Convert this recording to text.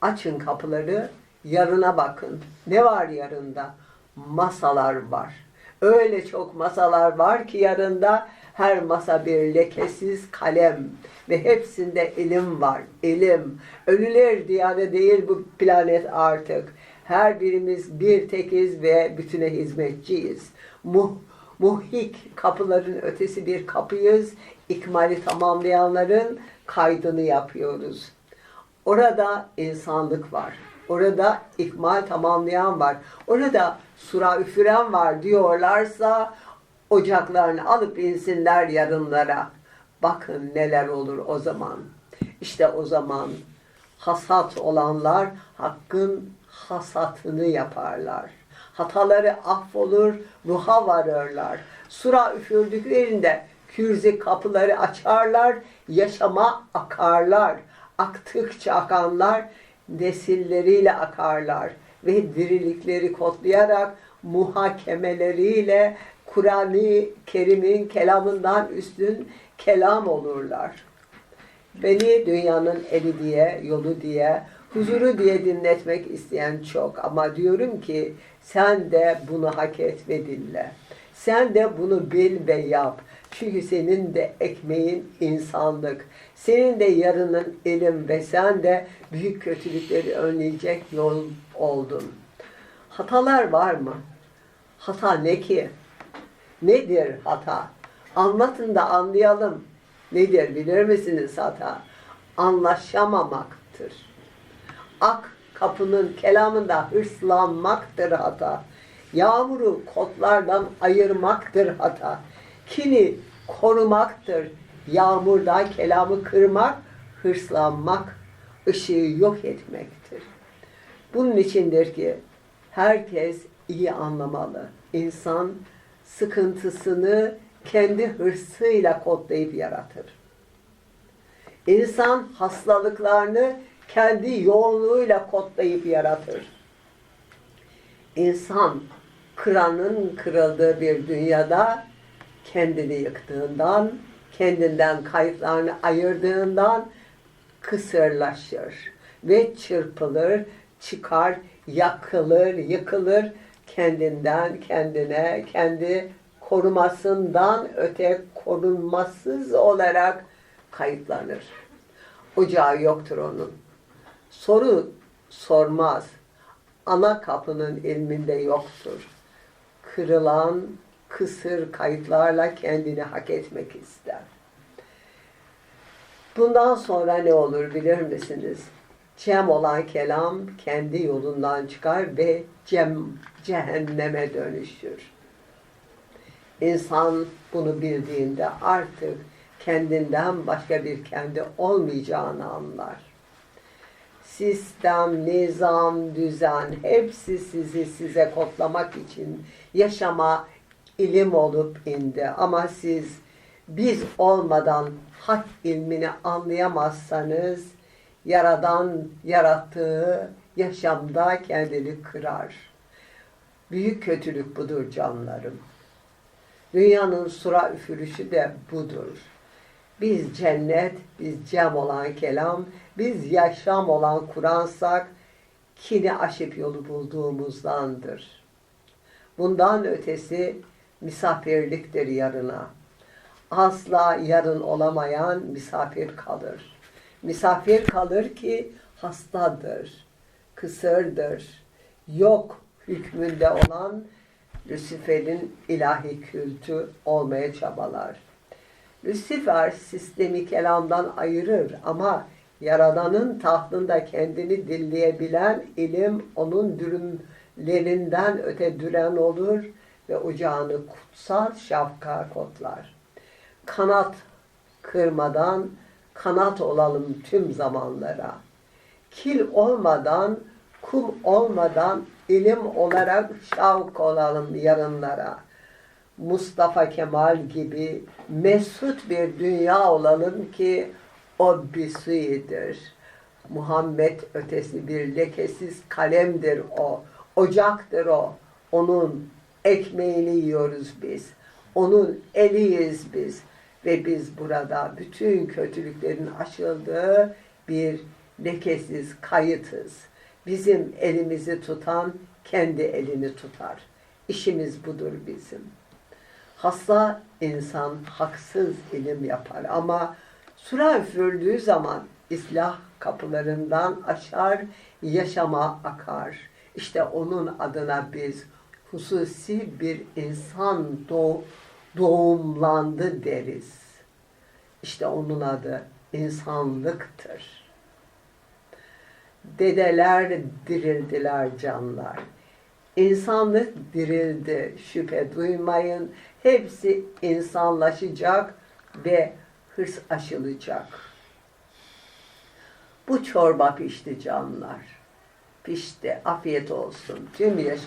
Açın kapıları, yarına bakın. Ne var yarında? Masalar var. Öyle çok masalar var ki yarında her masa bir lekesiz kalem ve hepsinde ilim var. İlim. Ölüler diyarı değil bu planet artık. Her birimiz bir tekiz ve bütüne hizmetçiyiz. Muh, muhik kapıların ötesi bir kapıyız. İkmali tamamlayanların kaydını yapıyoruz. Orada insanlık var. Orada ikmal tamamlayan var. Orada sura üfüren var diyorlarsa ocaklarını alıp insinler yarınlara. Bakın neler olur o zaman. İşte o zaman hasat olanlar hakkın hasatını yaparlar. Hataları affolur, ruha varırlar. Sura üfürdüklerinde kürzi kapıları açarlar, yaşama akarlar. Aktıkça akanlar nesilleriyle akarlar ve dirilikleri kodlayarak muhakemeleriyle Kur'an-ı Kerim'in kelamından üstün kelam olurlar. Beni dünyanın eli diye, yolu diye, huzuru diye dinletmek isteyen çok. Ama diyorum ki sen de bunu hak et ve dinle. Sen de bunu bil ve yap. Çünkü senin de ekmeğin insanlık. Senin de yarının ilim ve sen de büyük kötülükleri önleyecek yol oldun. Hatalar var mı? Hata ne ki? Nedir hata? Anlatın da anlayalım. Nedir bilir misiniz hata? Anlaşamamaktır. Ak kapının kelamında hırslanmaktır hata. Yağmuru kotlardan ayırmaktır hata. Kini korumaktır. Yağmurda kelamı kırmak, hırslanmak, ışığı yok etmektir. Bunun içindir ki herkes iyi anlamalı. İnsan sıkıntısını kendi hırsıyla kodlayıp yaratır. İnsan hastalıklarını kendi yoğunluğuyla kodlayıp yaratır. İnsan kıranın kırıldığı bir dünyada kendini yıktığından, kendinden kayıtlarını ayırdığından kısırlaşır ve çırpılır, çıkar, yakılır, yıkılır, kendinden kendine, kendi korumasından öte korunmasız olarak kayıtlanır. Ocağı yoktur onun. Soru sormaz. Ana kapının ilminde yoktur. Kırılan, kısır kayıtlarla kendini hak etmek ister. Bundan sonra ne olur bilir misiniz? Cem olan kelam kendi yolundan çıkar ve cem, cehenneme dönüşür. İnsan bunu bildiğinde artık kendinden başka bir kendi olmayacağını anlar. Sistem, nizam, düzen hepsi sizi size kodlamak için yaşama ilim olup indi. Ama siz biz olmadan hak ilmini anlayamazsanız Yaradan yarattığı yaşamda kendini kırar. Büyük kötülük budur canlarım. Dünyanın sura üfürüşü de budur. Biz cennet, biz cem olan kelam, biz yaşam olan Kur'ansak kini aşıp yolu bulduğumuzdandır. Bundan ötesi misafirliktir yarına. Asla yarın olamayan misafir kalır. Misafir kalır ki hastadır, kısırdır, yok hükmünde olan Lucifer'in ilahi kültü olmaya çabalar. Lucifer sistemi kelamdan ayırır ama Yaradan'ın tahtında kendini dinleyebilen ilim onun dürümlerinden öte düren olur ve ocağını kutsal şapka kotlar. Kanat kırmadan kanat olalım tüm zamanlara. Kil olmadan, kum olmadan ilim olarak şavk olalım yarınlara. Mustafa Kemal gibi mesut bir dünya olalım ki o bir suidir. Muhammed ötesi bir lekesiz kalemdir o. Ocaktır o. Onun ekmeğini yiyoruz biz. Onun eliyiz biz. Ve biz burada bütün kötülüklerin aşıldığı bir lekesiz, kayıtız. Bizim elimizi tutan kendi elini tutar. İşimiz budur bizim. Hasta insan haksız ilim yapar ama sura üfürdüğü zaman islah kapılarından aşar, yaşama akar. İşte onun adına biz hususi bir insan doğ, doğumlandı deriz. İşte onun adı insanlıktır. Dedeler dirildiler canlar. İnsanlık dirildi, şüphe duymayın. Hepsi insanlaşacak ve hırs aşılacak. Bu çorba pişti canlar. Pişti. Afiyet olsun. Tüm yaşam.